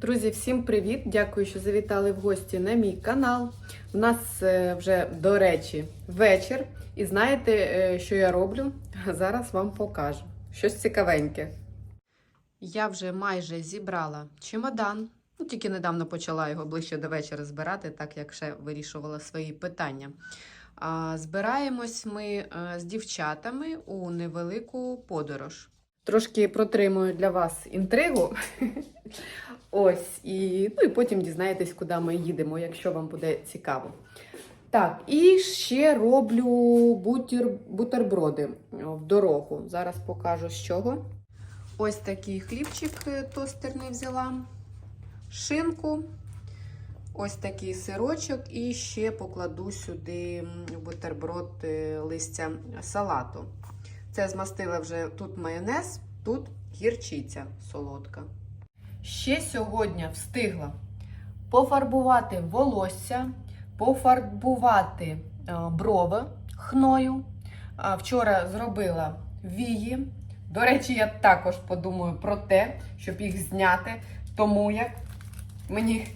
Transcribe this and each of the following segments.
Друзі, всім привіт! Дякую, що завітали в гості на мій канал. У нас е, вже, до речі, вечір. І знаєте, е, що я роблю? Зараз вам покажу. Щось цікавеньке. Я вже майже зібрала чемодан. Ну, тільки недавно почала його ближче до вечора збирати, так як ще вирішувала свої питання. Збираємось ми е, з дівчатами у невелику подорож. Трошки протримую для вас інтригу. Ось, і, ну, і потім дізнаєтесь, куди ми їдемо, якщо вам буде цікаво. Так, і ще роблю бутер, бутерброди в дорогу. Зараз покажу з чого. Ось такий хлібчик е, тостерний взяла, шинку, ось такий сирочок, і ще покладу сюди бутерброд е, листя салату. Це змастила вже тут майонез, тут гірчиця солодка. Ще сьогодні встигла пофарбувати волосся, пофарбувати е, брови хною. Вчора зробила вії. До речі, я також подумаю про те, щоб їх зняти, тому як мені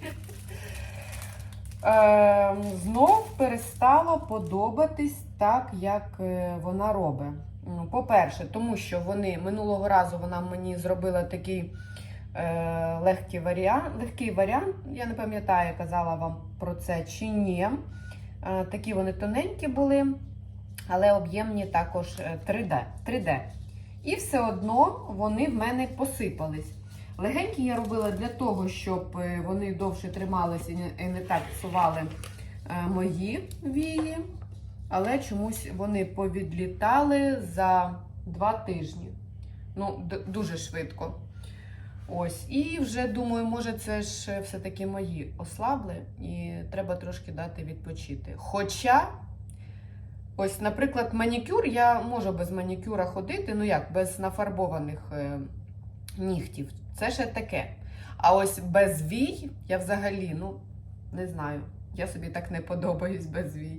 е, знов перестало подобатись так, як е, вона робить. Ну, По-перше, тому що вони минулого разу вона мені зробила такий е, легкий варіант, легкий варіант. Я не пам'ятаю, казала вам про це чи ні. Е, такі вони тоненькі були, але об'ємні також е, 3D. 3D. І все одно вони в мене посипались. Легенькі я робила для того, щоб е, вони довше трималися і не так псували е, мої вії. Але чомусь вони повідлітали за два тижні. Ну, дуже швидко. Ось, і вже думаю, може, це ж все-таки мої ослабли, і треба трошки дати відпочити. Хоча, ось, наприклад, манікюр, я можу без манікюра ходити, ну як, без нафарбованих е, нігтів. Це ще таке. А ось без вій я взагалі, ну, не знаю. Я собі так не подобаюсь без вій.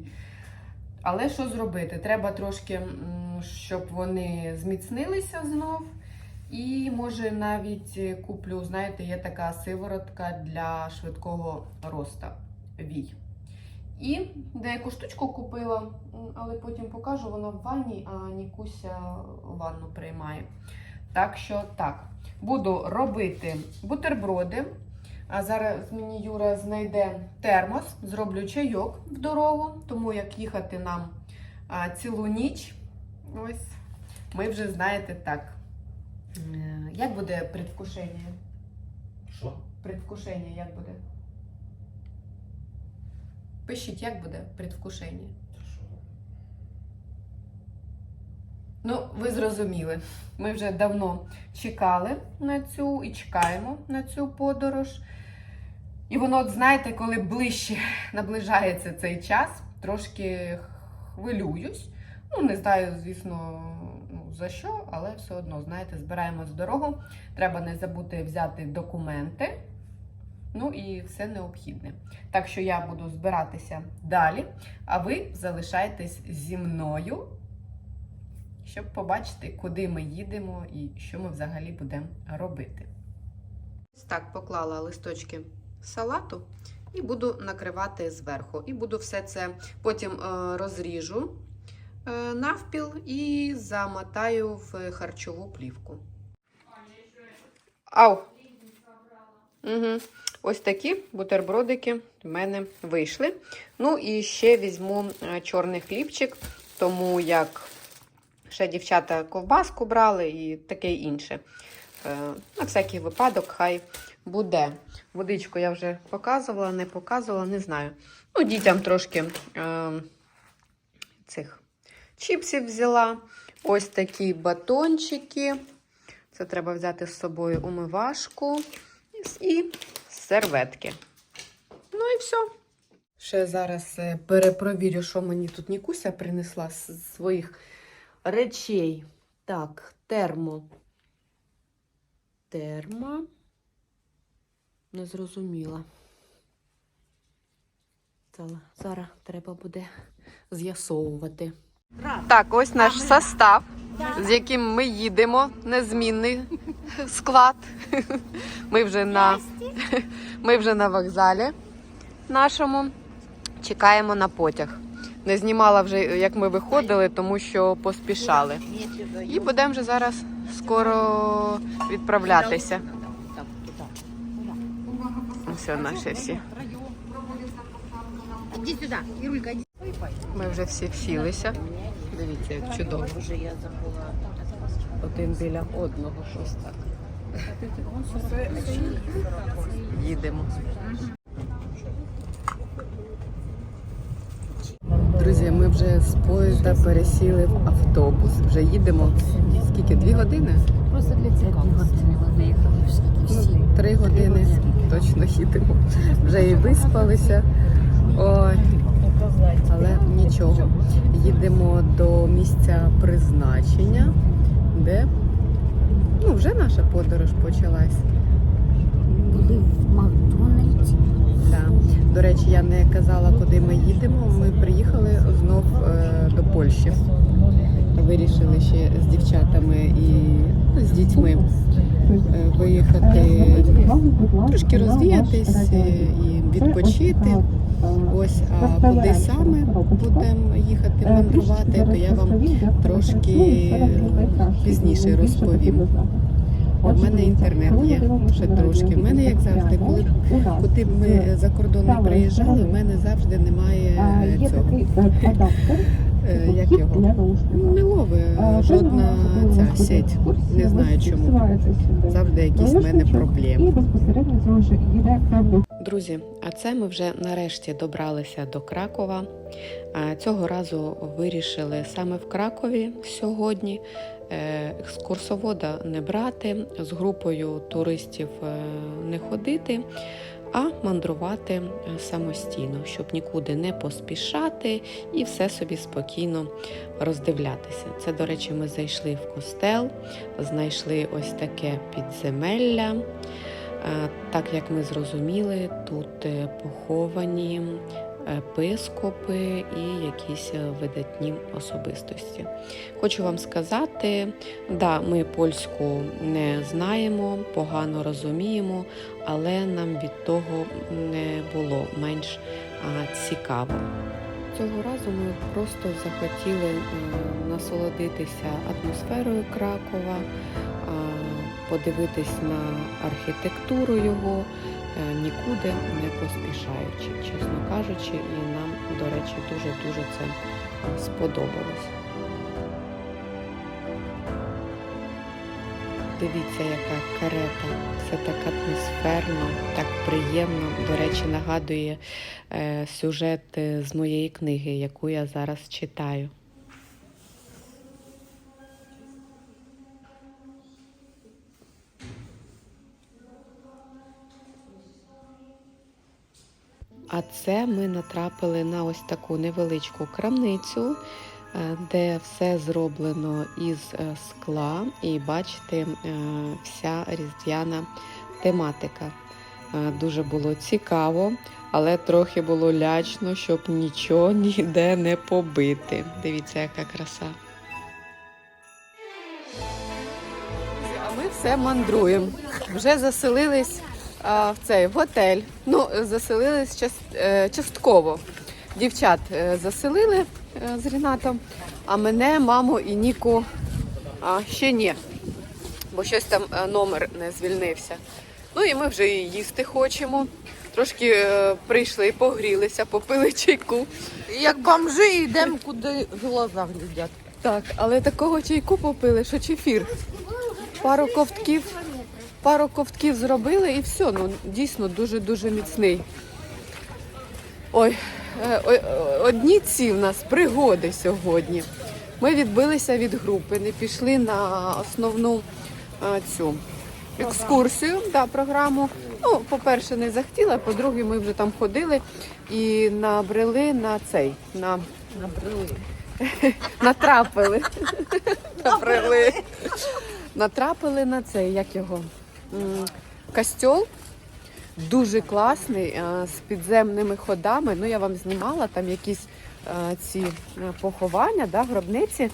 Але що зробити? Треба трошки, щоб вони зміцнилися знов. І може навіть куплю, знаєте, є така сиворотка для швидкого роста вій. І деяку штучку купила, але потім покажу, вона в ванні, а Нікуся ванну приймає. Так що так, буду робити бутерброди. А зараз мені Юра знайде термос, зроблю чайок в дорогу, тому як їхати нам а, цілу ніч. Ось ми вже знаєте так. Як буде предвкушення? Що? Предвкушення як буде? Пишіть, як буде предвкушення. Що? Ну, ви зрозуміли. Ми вже давно чекали на цю і чекаємо на цю подорож. І воно, от знаєте, коли ближче наближається цей час, трошки хвилююсь. Ну, не знаю, звісно, ну, за що, але все одно, знаєте, збираємо з дорогу. Треба не забути взяти документи. Ну і все необхідне. Так що я буду збиратися далі, а ви залишайтесь зі мною щоб побачити, куди ми їдемо і що ми взагалі будемо робити. Так поклала листочки салату і буду накривати зверху. І буду все це потім е, розріжу е, навпіл і замотаю в харчову плівку. Ау! Угу. Ось такі бутербродики в мене вийшли. Ну і ще візьму е, чорний хлібчик, тому як ще дівчата ковбаску брали і таке інше. На всякий випадок, хай буде. Водичку я вже показувала, не показувала, не знаю. Ну, дітям трошки е, цих чіпсів взяла. Ось такі батончики. Це треба взяти з собою умивашку і серветки. Ну і все. Ще зараз е, перепровірю, що мені тут Нікуся принесла з своїх речей. Так, термо. Термо. Не зрозуміла. Зараз треба буде з'ясовувати. Так, ось наш состав. з яким ми їдемо, незмінний склад. Ми вже на, ми вже на вокзалі нашому. Чекаємо на потяг. Не знімала вже, як ми виходили, тому що поспішали. І будемо вже зараз скоро відправлятися. Все, наші всі. Иди сюда, Ирулька, иди. Ми вже всі всілися. Дивіться, як чудово. Один біля одного щось так. Їдемо. Друзі, ми вже з поїзда пересіли в автобус. Вже їдемо. Скільки? Дві години? Просто для цікавості. Виїхали. Три години точно їдемо. Вже і виспалися. Ой, але нічого. Їдемо до місця призначення, де ну, вже наша подорож почалась. Були в Макдональдсі. Да. До речі, я не казала, куди ми їдемо. Ми приїхали знов е, до Польщі. Вирішили ще з дівчатами і ну, з дітьми е, виїхати трошки розвіятись е, і відпочити. Ось, а куди саме будемо їхати мандрувати, то я вам трошки пізніше розповім. У мене інтернет є ще трошки. У мене, як завжди, коли куди б ми за кордон не приїжджали, в мене завжди немає е, цього. Е, Як його? Не ловить Е, жодна ця сеть. Не знаю чому. Завжди якісь в мене проблеми. Друзі, а це ми вже нарешті добралися до Кракова. Цього разу вирішили саме в Кракові сьогодні е, екскурсовода не брати, з групою туристів е, не ходити, а мандрувати е, самостійно, щоб нікуди не поспішати і все собі спокійно роздивлятися. Це, до речі, ми зайшли в костел, знайшли ось таке підземелля. Е, Так як ми зрозуміли, тут е, поховані епископи і якісь видатні особистості. Хочу вам сказати, да, ми польську не знаємо, погано розуміємо, але нам від того не було менш цікаво. Цього разу ми просто захотіли насолодитися атмосферою Кракова, подивитись на архітектуру його, е, нікуди не поспішаючи, чесно кажучи, і нам, до речі, дуже-дуже це сподобалось. Дивіться, яка карета. Все так атмосферно, так приємно. До речі, нагадує е, сюжет з моєї книги, яку я зараз читаю. А це ми натрапили на ось таку невеличку крамницю, де все зроблено із е, скла, і бачите, е, вся різдвяна тематика. Е, Дуже було цікаво, але трохи було лячно, щоб нічого ніде не побити. Дивіться, яка краса. А ми все мандруємо. Вже заселились а, в цей готель. Ну, заселились част- е, частково. Дівчат е, заселили е, з Рінатом, а мене, маму і Ніку а, ще ні. Бо щось там е, номер не звільнився. Ну і ми вже і їсти хочемо. Трошки е, прийшли, погрілися, попили чайку. Як бомжи йдемо, куди глаза глядять. Так, але такого чайку попили, що чефір. Пару ковтків, пару ковтків зробили і все. Ну дійсно дуже-дуже міцний. Ой, е, одні ці в нас пригоди сьогодні. Ми відбилися від групи, не пішли на основну е, цю екскурсію, да, програму. Ну, по-перше, не захотіла, по-друге, ми вже там ходили і набрели на цей, на натрапили. Набрели. Натрапили на цей, як його? Костьол. Дуже класний, е, з підземними ходами. Ну, я вам знімала там якісь е, ці е, поховання, да, гробниці.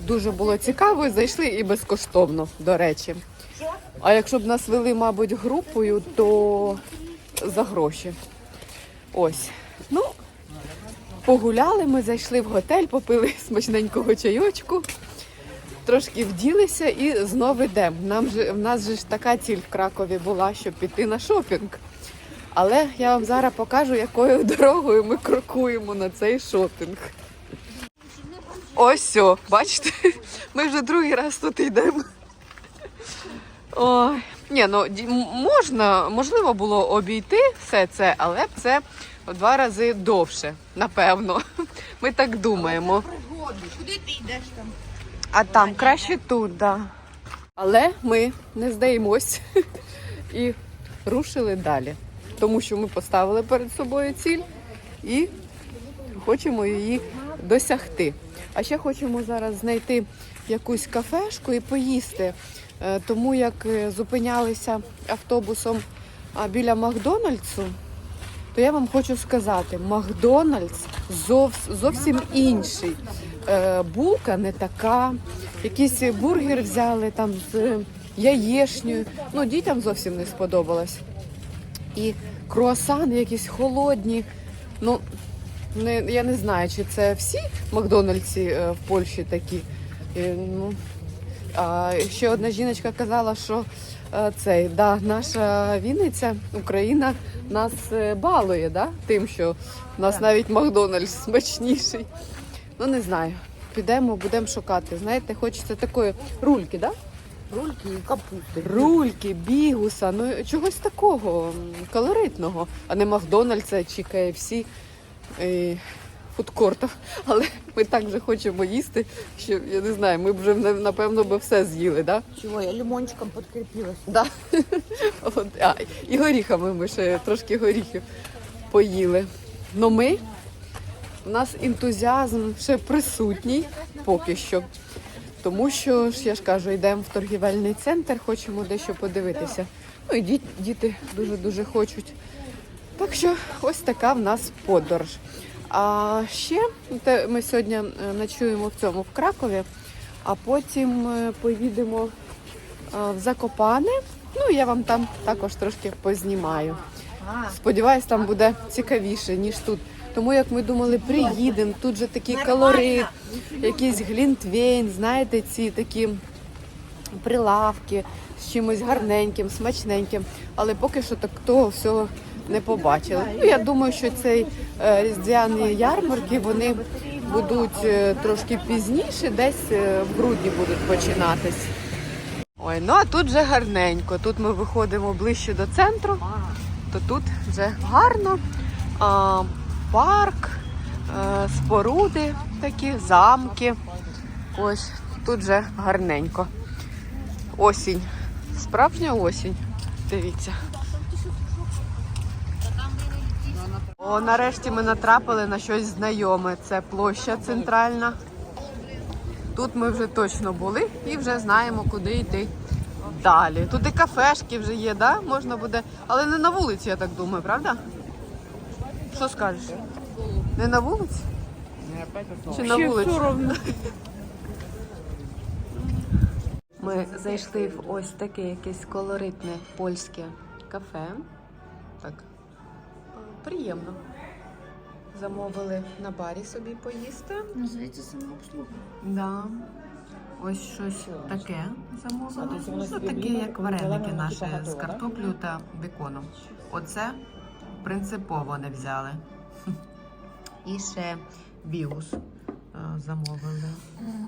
дуже було цікаво, зайшли і безкоштовно, до речі. А якщо б нас вели, мабуть, групою, то за гроші. Ось. Ну, погуляли, ми зайшли в готель, попили смачненького чайочку, трошки вділися і знову йдемо. Нам же, в нас же ж така ціль в Кракові була, щоб піти на шопінг. Але я вам зараз покажу, якою дорогою ми крокуємо на цей шопінг. Ось все, бачите, ми вже другий раз тут йдемо. Ой. Ні, ну можна, можливо було обійти все це, але це в два рази довше, напевно. Ми так думаємо. Куди ти йдеш там? А там краще тут, да. Але ми не здаємось і рушили далі. Тому що ми поставили перед собою ціль і хочемо її досягти. А ще хочемо зараз знайти якусь кафешку і поїсти. Е, Тому як е, зупинялися автобусом біля Макдональдсу, то я вам хочу сказати, Макдональдс зовс- зовсім інший. Е, булка не така. Якийсь бургер взяли там з яєшнею. Ну, дітям зовсім не сподобалось. І круасани якісь холодні. Ну, не, я не знаю, чи це всі Макдональдсі е, в Польщі такі. Е, ну, а ще одна жіночка казала, що е, цей, да, наша Вінниця, Україна нас е, балує да, тим, що в нас навіть Макдональдс смачніший. Ну не знаю. Підемо, будемо шукати. Знаєте, хочеться такої рульки, да? Рульки і капусти. Рульки, бігуса, ну чогось такого м, колоритного, а не Макдональдса чи KFC і фудкорта. Але ми так вже хочемо їсти, що я не знаю, ми б вже напевно би все з'їли, да? Чого, я лимончиком підкріпилась. Да. От, а, і горіхами ми ще трошки горіхів поїли. Ну ми, у нас ентузіазм ще присутній поки що. Тому що ж я ж кажу, йдемо в торгівельний центр, хочемо дещо подивитися. Ну і діт- діти дуже-дуже хочуть. Так що ось така в нас подорож. А ще ми сьогодні е, ночуємо в цьому в Кракові, а потім е, поїдемо е, в Закопане. Ну, я вам там також трошки познімаю. Сподіваюсь, там буде цікавіше, ніж тут. Тому як ми думали, приїдемо, тут же такий колорит, якийсь глінтвейн, знаєте, ці такі прилавки з чимось гарненьким, смачненьким. Але поки що так того всього не побачили. Ну, я думаю, що цей е, різдвяні ярмарки вони будуть е, трошки пізніше, десь е, в грудні будуть починатись. Ой, ну а тут вже гарненько. Тут ми виходимо ближче до центру, то тут вже гарно. Парк, е, споруди такі, замки. Ось тут вже гарненько. Осінь. Справжня осінь. Дивіться. О, нарешті ми натрапили на щось знайоме. Це площа центральна. Тут ми вже точно були і вже знаємо, куди йти далі. Тут і кафешки вже є, да? Можна буде. Але не на вулиці, я так думаю, правда? Що скажеш? Не на вулиці? Чи на вулиці? Ми зайшли в ось таке якесь колоритне польське кафе. Так. Приємно. Замовили на барі собі поїсти. Називається самообслуга. Да. Ось щось таке замовили. Ну, таке, як вареники наші з картоплею та беконом. Оце принципово не взяли. І ще бігус е, замовили.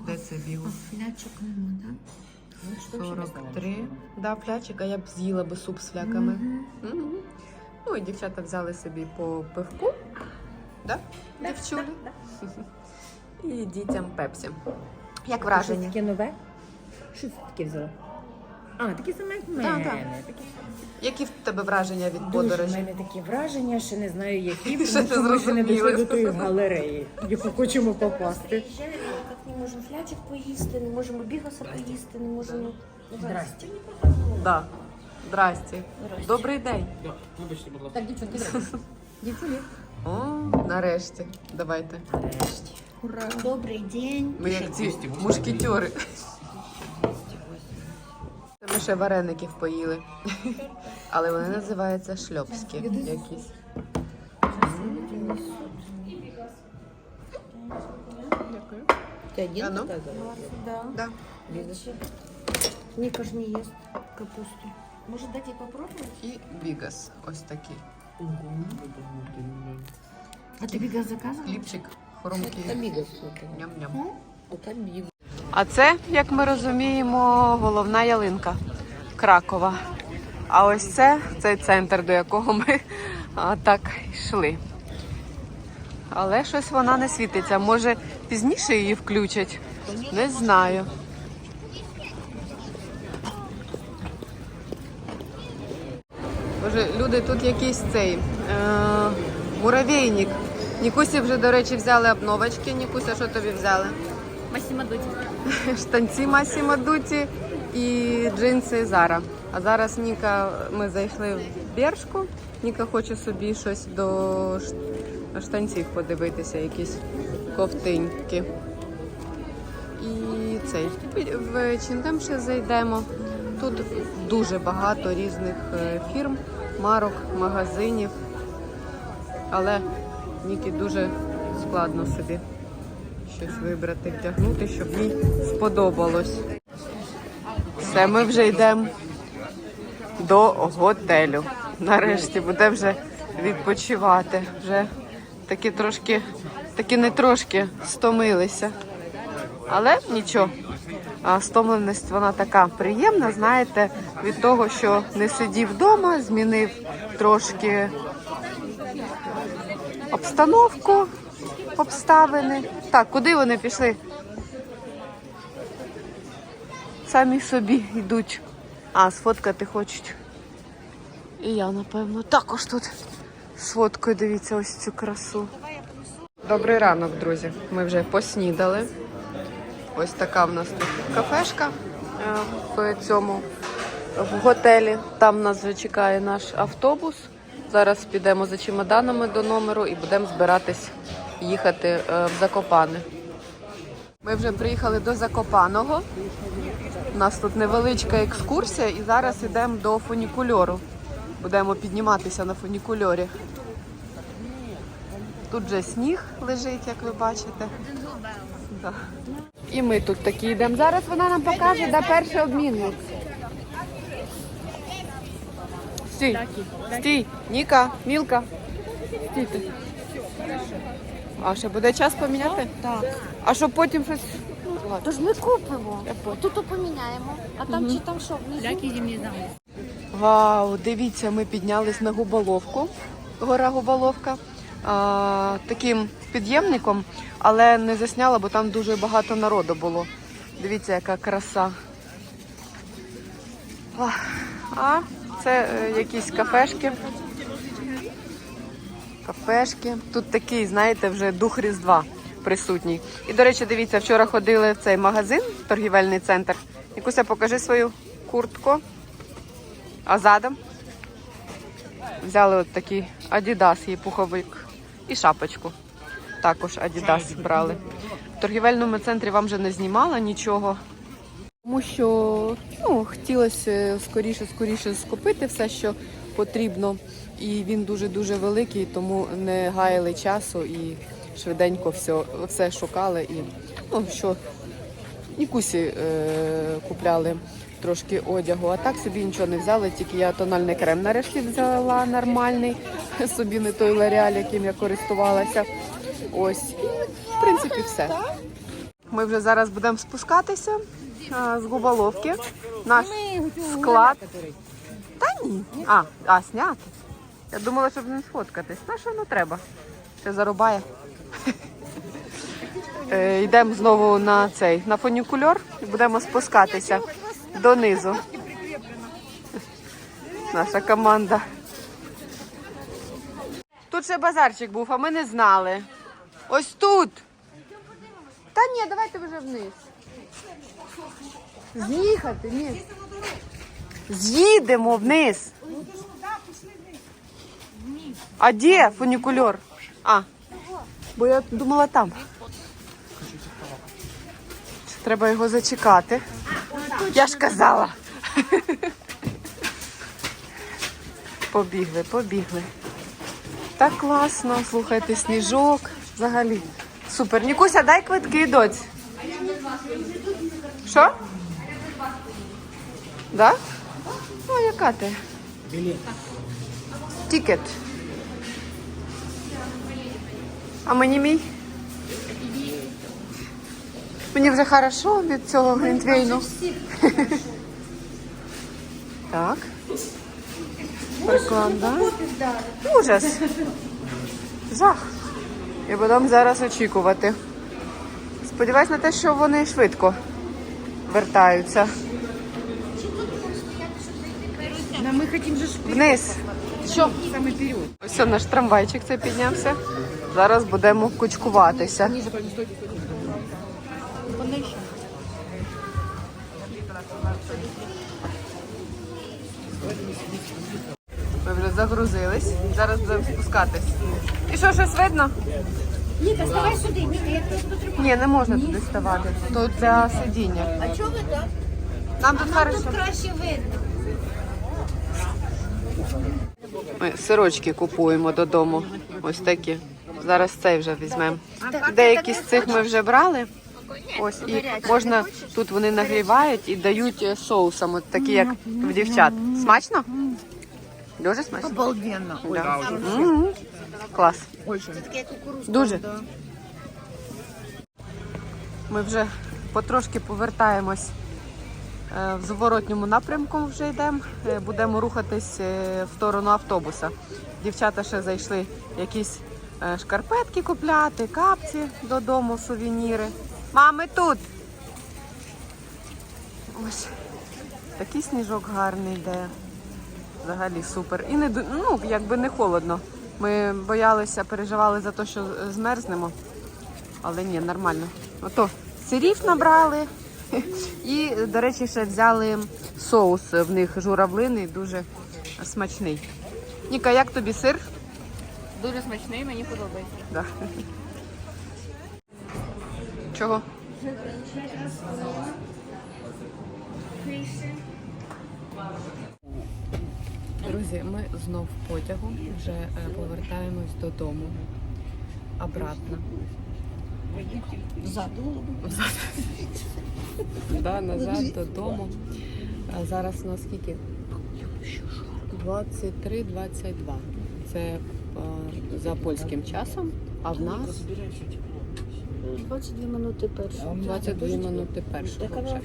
Де це бігус? Філячок нема, так? 43. Да, флячик, а я б з'їла би суп з фляками. Мгм. Ну і дівчата взяли собі по пивку. Да? Дівчулі. І дітям пепсі. Як враження? Таке нове? Що це таке взяла? А, таке саме як в мене. Так, так. Таке Які в тебе враження від Дуже в подорожі? мене такі враження, ще не знаю, які, Ще тому не що ми ще не дійшли до тої галереї, в яку хочемо попасти. Приїжджаємо, як не можемо флячок поїсти, не можемо бігоса поїсти, не можемо... Здрасте. Да. Здрасте. Добрий день. Так, дівчонки, дівчонки. О, нарешті. Давайте. Нарешті. Добрий день. Ми як ці мушкетери. Ми ще вареників поїли. Але вони називаються шльопські якісь. Ты один А ну? заказывал? Да. Да. Ника ж не ест капусту. Может дать ей попробовать? І бігас. Ось такий. А ты бега заказывала? Хлібчик хрумкий. Это бигас. это. Ням-ням. Это бигас. А це, як ми розуміємо, головна ялинка Кракова. А ось це цей центр, до якого ми а, так йшли. Але щось вона не світиться. Може, пізніше її включать? Не знаю. Боже, люди, тут якийсь цей е- муравейник. Нікусі вже, до речі, взяли обновочки. Нікуся, що тобі взяли? Массимо Дути. штанці Масімо Дуті і джинси Зара. А зараз Ніка, ми зайшли в Бершку. Ніка хоче собі щось до штанців подивитися, якісь ковтиньки. І цей в Чіндем ще зайдемо. Тут дуже багато різних е, фірм, марок, магазинів. Але Нікі дуже складно собі щось вибрати, вдягнути, щоб їй сподобалось. Все, ми вже йдемо до готелю. Нарешті будемо вже відпочивати. Вже такі трошки, такі не трошки стомилися. Але нічого. Стомленість вона така приємна, знаєте, від того, що не сидів вдома, змінив трошки обстановку, обставини. Так, куди вони пішли? Самі собі йдуть. А, сфоткати хочуть. І я, напевно, також тут сфоткаю, дивіться, ось цю красу. Добрий ранок, друзі. Ми вже поснідали. Ось така в нас тут кафешка е, в цьому в готелі. Там нас вже чекає наш автобус. Зараз підемо за чемоданами до номеру і будемо збиратись їхати е, в Закопане. Ми вже приїхали до Закопаного. У нас тут невеличка екскурсія, і зараз йдемо до фунікульору. Будемо підніматися на фунікульорі. Тут же сніг лежить, як ви бачите. І ми тут такі йдемо. Зараз вона нам покаже, де перший обмінник. Стій, стій, Ніка, Мілка. Стійте. А ще буде час поміняти? Так. А щоб потім щось. Тож ми купимо. Тут поміняємо. А там чи там що? Внизу? Вау, дивіться, ми піднялись на губоловку. Гора Губоловка. А, таким підємником, але не засняла, бо там дуже багато народу було. Дивіться, яка краса. А, А це е, якісь кафешки. Кафешки. Тут такий, знаєте, вже дух Різдва присутній. І, до речі, дивіться, вчора ходили в цей магазин, торгівельний центр. Якуся, покажи свою куртку. А задом взяли от такий Adidas, її пуховик і шапочку. Також Adidas брали. В торгівельному центрі вам вже не знімала нічого. Тому що ну, хотілося скоріше, скоріше скупити все, що потрібно. І він дуже-дуже великий, тому не гаяли часу і швиденько все, все шукали. І ну, що Нікусі е, купляли трошки одягу, а так собі нічого не взяли, тільки я тональний крем нарешті взяла нормальний, собі не той ларіаль, яким я користувалася. Ось, і в принципі все. Ми вже зараз будемо спускатися з губоловки. Наш склад. Та ні. А, а, зняти. Я думала, щоб не сфоткатись. На що воно треба? Ще зарубає. Е, Йдемо знову на цей на фунікульор і будемо спускатися донизу. Наша команда. Тут ще базарчик був, а ми не знали. Ось тут. Та ні, давайте вже вниз. З'їхати, ні. З'їдемо вниз. А де фунікульор? А, бо я думала там. Треба його зачекати. Я ж казала. Побігли, побігли. Так класно, слухайте, сніжок. Взагалі. Супер. Нікуся, дай квитки, доць. Що? Да? Ну, яка ти? Тікет. А мені мій? Мені вже хорошо від цього грінтвейну. Так. Прикольно, да? Ужас. Жах. І будемо зараз очікувати. Сподіваюсь на те, що вони швидко вертаються. Хотим же Вниз. Що? Саме вперед. Ось наш трамвайчик це піднявся. Зараз будемо кучкуватися. Ми вже загрузились. Зараз будемо спускатись. І що, щось видно? Ніка, ставай сюди, Ніка, я тут потримаю. Ні, не можна туди ставати. Тут для сидіння. А чого ви так? Нам тут хорошо. Тут краще видно. Ми сирочки купуємо додому. Ось такі. Зараз цей вже візьмемо. Деякі з цих ми вже брали. Ось і можна тут вони нагрівають і дають е, соусом, от такі, як в дівчат. Смачно? Дуже смачно. Обалденно. Да. М. Клас. Дуже. Ми вже потрошки повертаємось в зворотньому напрямку вже йдемо. Е, Будемо рухатись е, в сторону автобуса. Дівчата ще зайшли якісь е, шкарпетки купляти, капці додому, сувеніри. Мами тут. Ось такий сніжок гарний йде. Взагалі супер. І не ну, якби не холодно. Ми боялися, переживали за те, що змерзнемо. Але ні, нормально. Ото сирів набрали. І, до речі, ще взяли соус в них журавлиний, дуже смачний. Ніка, як тобі сир? Дуже смачний, мені подобається. Да. Чого? Друзі, ми знов в потягу, вже е, повертаємось додому. Обратно. Взад. Да, назад додому. А зараз у нас скільки? 23-22. Це е, за польським часом, а в нас 22 минути першого. 22 минути першого. вже.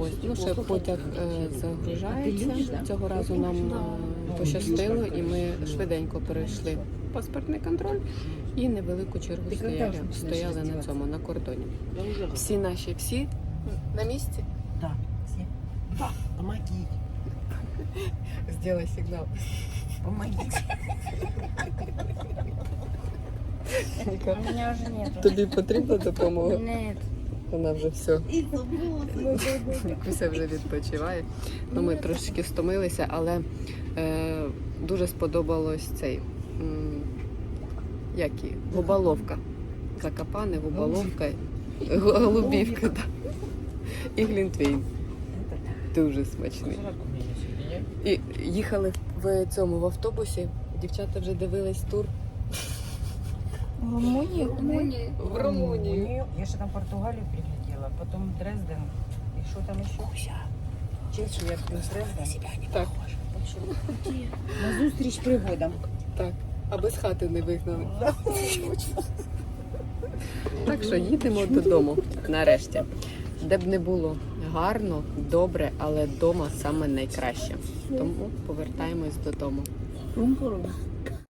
Ось, ну ще потяг е, загружається. Цього разу нам е, пощастило, і ми швиденько перейшли паспортний контроль і невелику чергу стояли, стояли на цьому на кордоні. Всі наші, всі на місці. Да. Да. Помогите. Зробай сигнал. Помогите. У мене вже нету. Тобі потрібна допомога? Нет. Вона вже все. Куся вже відпочиває. Ну, ми трошки стомилися, але е, дуже сподобалось цей. м, Як і губаловка. Закопане, губаловка, голубівка. Да. І глінтвейн. Дуже смачний. І їхали в цьому в автобусі. Дівчата вже дивились тур В Румунії? в Румунію. Я ще там Португалію приглядела, потом Дрезден. І що там ще? Честь, як плюс Дрезден. Так, На зустріч пригодам. так. Аби з хати не вигнали. Так що їдемо додому нарешті. Де б не було гарно, добре, але вдома саме найкраще. Тому повертаємось додому.